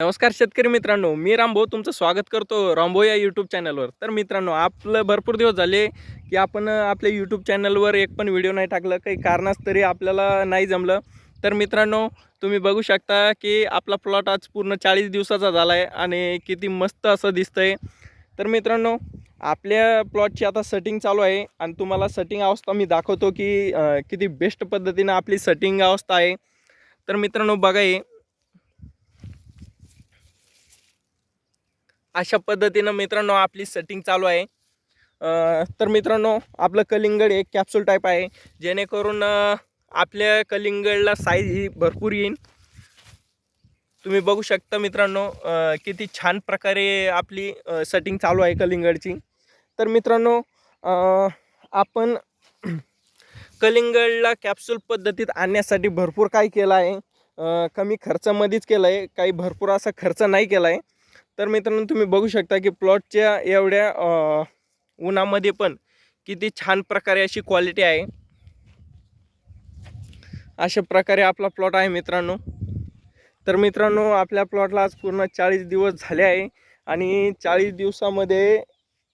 नमस्कार शेतकरी मित्रांनो मी रामभाऊ तुमचं स्वागत करतो रामभाऊ या यूट्यूब चॅनलवर तर मित्रांनो आपलं भरपूर दिवस झाले की आपण आपल्या यूट्यूब चॅनलवर एक पण व्हिडिओ नाही टाकलं काही कारणास तरी आपल्याला नाही जमलं. तर मित्रांनो तुम्ही बघू शकता की आपला प्लॉट आज पूर्ण चाळीस दिवसाचा झाला आहे आणि किती मस्त असं दिसतंय. तर मित्रांनो आपल्या प्लॉटची आता सेटिंग चालू आहे आणि तुम्हाला सेटिंग अवस्था मी दाखवतो की किती बेस्ट पद्धतीनं आपली सेटिंग अवस्था आहे. तर मित्रांनो बघा हे. अशा पद्धतीनं मित्रांनो आपली सेटिंग चालू आहे. तर मित्रांनो आपलं कलिंगड एक कॅप्सूल टाईप आहे. जेणेकरून आपल्या कलिंगडला साईज ही भरपूर येईल तुम्ही बघू शकता मित्रांनो किती छान प्रकारे आपली सेटिंग चालू आहे कलिंगडची. तर मित्रांनो आपण कलिंगडला कॅप्सूल पद्धतीत आणण्यासाठी भरपूर काय केलं आहे? कमी खर्चामध्येच केलं आहे. काही भरपूर असा खर्च नाही केला आहे. तर मित्रांनो तुम्ही बघू शकता की प्लॉटच्या एवढ्या उन्हामध्ये पण किती छान प्रकारे अशी क्वालिटी आहे. अशा प्रकारे आपला प्लॉट आहे मित्रांनो. तर मित्रांनो आपल्या प्लॉटला आज पूर्ण चाळीस दिवस झाले आहे आणि चाळीस दिवसामध्ये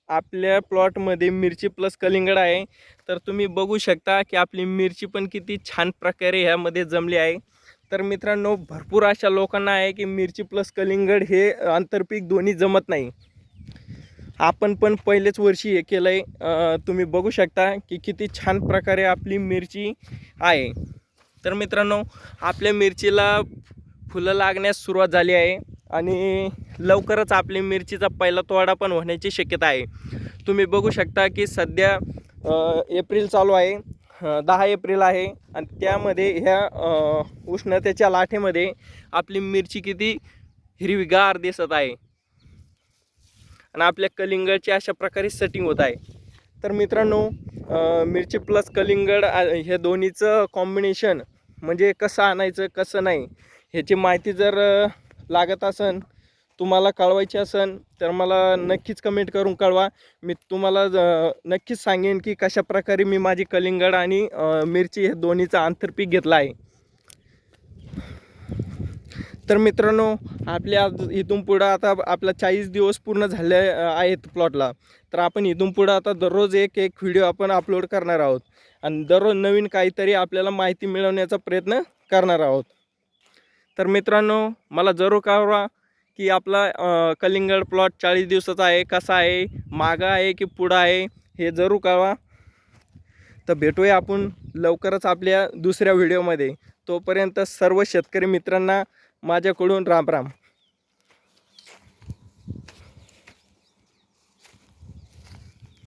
आपल्या प्लॉटमध्ये मिरची प्लस कलिंगड आहे. तर तुम्ही बघू शकता की आपली मिरची पण किती छान प्रकारे ह्यामध्ये जमली आहे. तर मित्रांनो भरपूर अशा लोकांना आहे की मिरची प्लस कलिंगड हे आंतरपीक दोन्ही जमत नाही. आपण पण पहिलेच वर्षी हे केलं आहे तुम्ही बघू शकता की किती छान प्रकारे आपली मिरची आहे. तर मित्रांनो आपल्या मिरचीला फुलं लागण्यास सुरुवात झाली आहे आणि लवकरच आपली मिरचीचा पहिला तोडा पण होण्याची शक्यता आहे. तुम्ही बघू शकता की सध्या एप्रिल चालू आहे. दहा एप्रिल आहे आणि त्यामध्ये ह्या उष्णतेच्या लाटेमध्ये आपली मिरची किती हिरवीगार दिसत आहे. आणि आपल्या कलिंगडची अशा प्रकारे सेटिंग होत आहे. तर मित्रांनो मिरची प्लस कलिंगड हे दोन्हीचं कॉम्बिनेशन म्हणजे कसं आणायचं कसं नाही ह्याची माहिती जर लागत असन तुम्हाला कळवायची असेल तर मला नक्कीच कमेंट करून कळवा. मी तुम्हाला नक्कीच सांगेन की कशा प्रकारे मी माझी कलिंगड आणि मिरची हे दोन्हीचं आंतरपीक घेतलं आहे. तर मित्रांनो आपल्या आज इथून पुढं आता आपला चाळीस दिवस पूर्ण झाले आहेत प्लॉटला तर आपण इथून पुढं आता दररोज एक एक व्हिडिओ आपण अपलोड करणार आहोत. आणि दररोज नवीन काहीतरी आपल्याला माहिती मिळवण्याचा प्रयत्न करणार आहोत. तर मित्रांनो मला जरूर कळवा. की आपला कलिंगड प्लॉट चाळीस दिवसाचा आहे कसा आहे मागं आहे की पुढं आहे हे जरूर कळवा. तर भेटूया आपण लवकरच आपल्या दुसऱ्या व्हिडिओमध्ये तोपर्यंत सर्व शेतकरी मित्रांना माझ्याकडून राम राम